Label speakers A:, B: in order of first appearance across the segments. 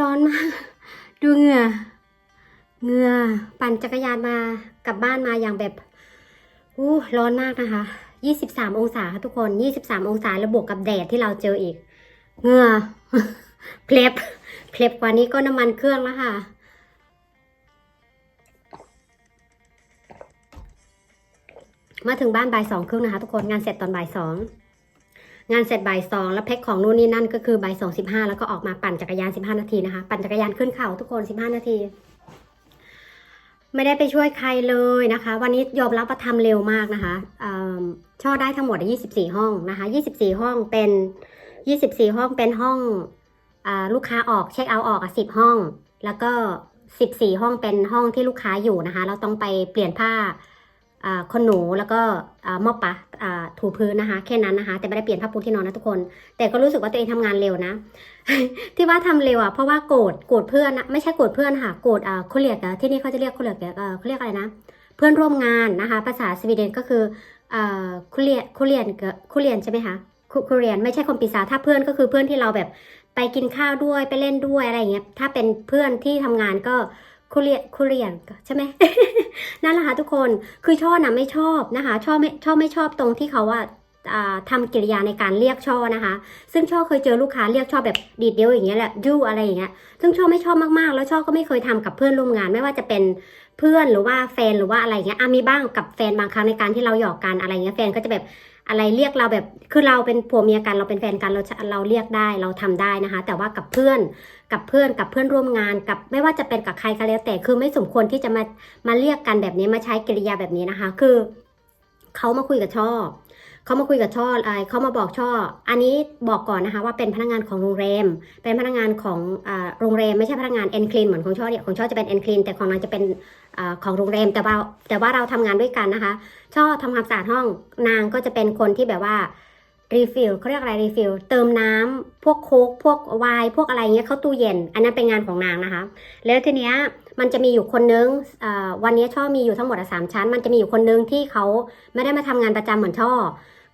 A: ร้อนมาก ดูเหงื่อเหงื่อปั่นจักรยานมากลับบ้านมาอย่างแบบอู้ร้อนมากนะคะ 23 องศาค่ะทุกคน 23 องศาแล้วบวกกับแดดที่เราเจออีกเหงื่อเพล็บเพล็บกว่านี้ก็น้ำมันเครื่องแล้วค่ะมาถึงบ้านบ่ายสองครึ่งนะคะทุกคนงานเสร็จตอนบ่ายสอง งานเสร็จบ่ายสองแล้วแพ็คของนู่นนี่นั่นก็คือบ่ายสองสิบห้าแล้วก็ออกมาปั่นจักรยานสิบห้านาทีนะคะ ปั่นจักรยานขึ้นเขาทุกคนสิบห้านาที ไม่ได้ไปช่วยใครเลยนะคะ วันนี้ยอมรับว่าทำเร็วมากนะคะเอิ่มช่อได้ทั้งหมดยี่สิบสี่ห้องนะคะยี่สิบสี่ห้องเป็นยี่สิบสี่ห้องเป็นห้องอลูกค้าออกเช็คเอาท์ออกอะสิบห้อง แล้วก็สิบสี่ห้องเป็นห้องที่ลูกค้าอยู่นะคะ เราต้องไปเปลี่ยนผ้าคนหนูแล้วก็มอบปะ ถูพื้นนะคะ แค่นั้นนะคะ แต่ไม่ได้เปลี่ยนผ้าปูที่นอนนะทุกคน แต่ก็รู้สึกว่าตัวเองทำงานเร็วนะ ที่ว่าทำเร็วอะเพราะว่าโกรธโกรธเพื่อนนะไม่ใช่โกรธเพื่อนค่ะโกรธอ่าเขาเรียกที่นี่เขาจะเรียกเขาเรียกเออเขาเรียกอะไรนะ เพื่อนร่วมงานนะคะ ภาษาสวีเดนก็คืออ่าคุเรียนคุเรียนคุเรียนใช่ไหมคะคุคุเรียนไม่ใช่คนปีศาจถ้าเพื่อนก็คือเพื่อนที่เราแบบไปกินข้าวด้วยไปเล่นด้วยอะไรอย่างเงี้ยถ้าเป็นเพื่อนที่ทำงานก็ คุเรียนคุเรียนใช่ไหมนั่นแหละค่ะทุกคนคือช่อนะไม่ชอบนะคะชอบไม่ชอบไม่ชอบตรงที่เขาว่าอ่าทำกิริยาในการเรียกช่อนะคะ ซึ่งช่อเคยเจอลูกค้าเรียกช่อแบบดีดเดียวอย่างเงี้ยแหละยูอะไรอย่างเงี้ย ซึ่งช่อไม่ชอบมากๆ แล้วช่อก็ไม่เคยทำกับเพื่อนร่วมงาน ไม่ว่าจะเป็นเพื่อนหรือว่าแฟนหรือว่าอะไรอย่างเงี้ยอะมีบ้างกับแฟนบางครั้งในการที่เราหยอกกันอะไรเงี้ยแฟนก็จะแบบอะไรเรียกเราแบบคือเราเป็นผัวเมียกันเราเป็นแฟนกันเราเราเรียกได้เราทำได้นะคะ แต่ว่ากับเพื่อน กับเพื่อนกับเพื่อนร่วมงานกับไม่ว่าจะเป็นกับใครก็แล้ว แต่คือไม่สมควรที่จะมามาเรียกกันแบบนี้มาใช้กิริยาแบบนี้นะคะ คือเขามาคุยกับช่อเขามาคุยกับช่ออะไรเขามาบอกช่อ อันนี้บอกก่อนนะคะว่าเป็นพนักงานของโรงแรม เป็นพนักงานของอโรงแรมไม่ใช่พนักงานเอ็นคลีนเหมือนของช่อเนี่ยของช่อจะเป็นเอ็นคลีนแต่ของนางจะเป็นอของโรงแรมแต่ว่าแต่ว่าเราทำงานด้วยกันนะคะ ช่อทำความสะอาดห้องนางก็จะเป็นคนที่แบบว่า รีฟิลเขาเรียกอะไรรีฟิลเติมน้ำพวกโค้กพวกไวน์พวกอะไรเงี้ยเข้าตู้เย็น อันนั้นเป็นงานของนางนะคะ แล้วทีเนี้ยมันจะมีอยู่คนนึงอ่าวันนี้ช่อมีอยู่ทั้งหมดสามชั้น มันจะมีอยู่คนนึงที่เขาไม่ได้มาทำงานประจำเหมือนช่อ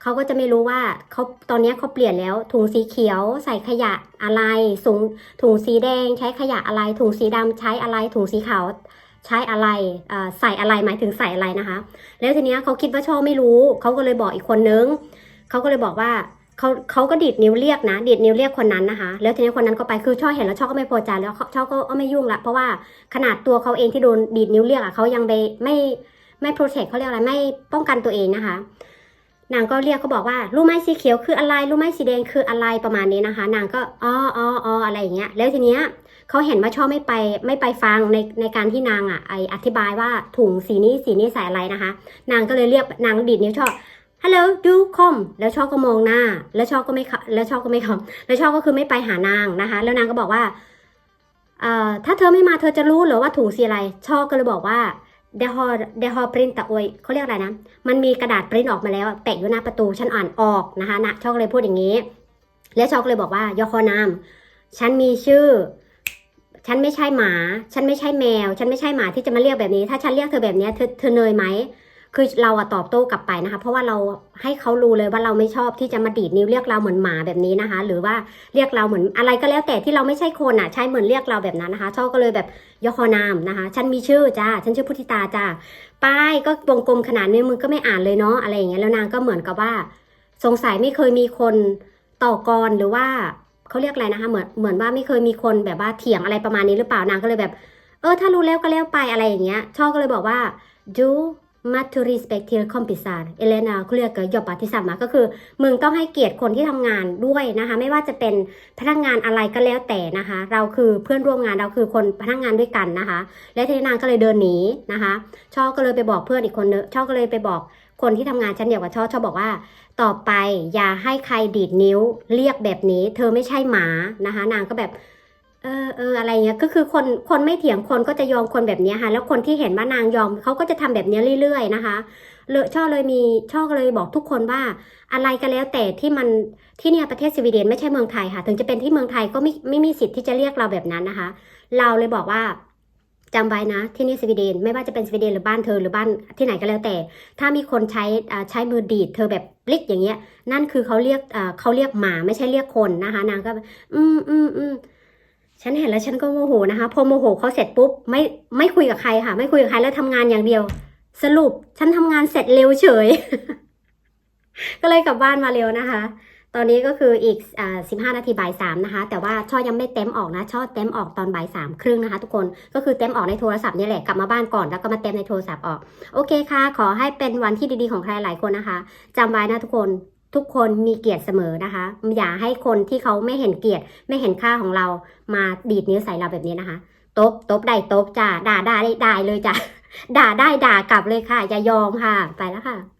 A: เขาก็จะไม่รู้ว่าเขาตอนนี้เขาเปลี่ยนแล้ว ถุงสีเขียวใส่ขยะอะไรถุงถุงสีแดงใช้ขยะอะไร ถุงสีดำใช้อะไร ถุงสีขาวใช้อะไรอ่าใส่อะไรหมายถึงใส่อะไรนะคะ แล้วทีเนี้ยเขาคิดว่าช่อไม่รู้เขาก็เลยบอกอีกคนนึง เขาก็เลยบอกว่าเขาเขาก็ดีดนิ้วเรียกนะ ดีดนิ้วเรียกคนนั้นนะคะ แล้วทีนี้คนนั้นก็ไปคือช่อเห็นแล้วช่อก็ไม่พอใจแล้วช่อก็ไม่ยุ่งละเพราะว่าขนาดตัวเขาเองที่โดนดีดนิ้วเรียกอะเขายังไปไม่ไม่โปรเทคเขาเรียกอะไรไม่ป้องกันตัวเองนะคะ นางก็เรียกเขาบอกว่ารู้ไหมสีเขียวคืออะไรรู้ไหมสีแดงคืออะไรประมาณนี้นะคะ นางก็อ๋ออ๋อออะไรอย่างเงี้ย แล้วทีเนี้ยเขาเห็นว่าช่อไม่ไปไม่ไปฟังในในการที่นางอะไออธิบายว่าถุงสีนี้สีนี้ใส่อะไรนะคะ นางก็เลยเรียกนางดีดนิ้วช่อ ฮัลโหลดูคอมแล้วช่อก็มองหน้า แล้วช่อก็ไม่แล้วช่อก็ไม่คอมแล้วช่อก็คือไม่ไปหานางนะคะ แล้วนางก็บอกว่าเอ่อถ้าเธอไม่มาเธอจะรู้หรือว่าถุงสีอะไรช่อก็เลยบอกว่าเดฮอเดฮอปรินตะอวยเขาเรียกอะไรนะ มันมีกระดาษปริ้นออกมาแล้วแปะอยู่หน้าประตูฉันอ่านออกนะคะนะชอกเลยพูดอย่างนี้ แล้วชอกเลยบอกว่ายอคอนามฉันมีชื่อ ฉันไม่ใช่หมา ฉันไม่ใช่แมว ฉันไม่ใช่หมาที่จะมาเรียกแบบนี้ ถ้าฉันเรียกเธอแบบนี้เธอเธอเนยไหม คือเราอะตอบโต้กลับไปนะคะ เพราะว่าเราให้เขารู้เลยว่าเราไม่ชอบที่จะมาดีดนิ้วเรียกเราเหมือนหมาแบบนี้นะคะ หรือว่าเรียกเราเหมือนอะไรก็แล้วแต่ที่เราไม่ใช่คนอะใช้เหมือนเรียกเราแบบนั้นนะคะชอบก็เลยแบบยอคอนามนะคะ ฉันมีชื่อจ้าฉันชื่อพุทธิตาจ้าป้ายก็วงกลมขนาดนี้มึงก็ไม่อ่านเลยเนาะอะไรอย่างเงี้ยแล้วนางก็เหมือนกับว่า สงสัยไม่เคยมีคนต่อกรหรือว่าเขาเรียกอะไรนะคะเหมือนเหมือนว่าไม่เคยมีคนแบบว่าเถียงอะไรประมาณนี้หรือเปล่านางก็เลยแบบ เออถ้ารู้แล้วก็แล้วไปอะไรอย่างเงี้ยช่อก็เลยบอกว่า do m a t u respect till kompisar เอเลนาเขาเรียกยอปาทิสัมมาก็คือ มึงต้องให้เกียรติคนที่ทำงานด้วยนะคะ ไม่ว่าจะเป็นพนักงานอะไรก็แล้วแต่นะคะ เราคือเพื่อนร่วมงานเราคือคนพนักงานด้วยกันนะคะ และที่นางก็เลยเดินหนีนะคะ ชอก็เลยไปบอกเพื่อนอีกคนนึงชอก็เลยไปบอกคนที่ทำงานชั้นเดียวกับชอชอบอกว่า ต่อไปอย่าให้ใครดีดนิ้ว เรียกแบบนี้ เธอไม่ใช่หมานะคะ นางก็แบบ เออเอออะไรเงี้ยก็คือคนคนไม่เถียงคนก็จะยอมคนแบบนี้ค่ะ แล้วคนที่เห็นว่านางยอมเขาก็จะทำแบบนี้เรื่อย ๆ นะคะเลยช่อเลยมีช่อเลยบอกทุกคนว่า อะไรก็แล้วแต่ที่มันที่เนี่ยประเทศสวีเดนไม่ใช่เมืองไทยค่ะ ถึงจะเป็นที่เมืองไทยก็ไม่ไม่มีสิทธิ์ที่จะเรียกเราแบบนั้นนะคะ เราเลยบอกว่าจำไว้นะ ที่นี่สวีเดนไม่ว่าจะเป็นสวีเดนหรือบ้านเธอหรือบ้านที่ไหนก็แล้วแต่ ถ้ามีคนใช้ใช้มือดีดเธอแบบบลิกอย่างเงี้ย นั่นคือเขาเรียกเขาเรียกหมาไม่ใช่เรียกคนนะคะ นางก็ อืมอืมอืม ฉันเห็นแล้วฉันก็โมโหนะคะ พอโมโหเขาเสร็จปุ๊บไม่ไม่คุยกับใครค่ะ ไม่คุยกับใครแล้วทำงานอย่างเดียว สรุปฉันทำงานเสร็จเร็วเฉย ก็เลยกลับบ้านมาเร็วนะคะ ตอนนี้ก็คืออีกอ่าสิบห้านาทีบ่ายสามนะคะ แต่ว่าช่อยังไม่เต็มออกนะ ช่อเต็มออกตอนบ่ายสามครึ่งนะคะ ทุกคนก็คือเต็มออกในโทรศัพท์นี่แหละกลับมาบ้านก่อนแล้วก็มาเต็มในโทรศัพท์ออก โอเคค่ะ ขอให้เป็นวันที่ดีๆของใครหลายคนนะคะจำไว้นะทุกคน ทุกคนมีเกียรติเสมอนะคะ อย่าให้คนที่เขาไม่เห็นเกียรติไม่เห็นค่าของเรามาดีดนิ้วใส่เราแบบนี้นะคะ ตบตบได้ตบจ้าด่าได้ได้เลยจ้าด่าได้ด่ากลับเลยค่ะอย่ายอมค่ะ ไปแล้วค่ะ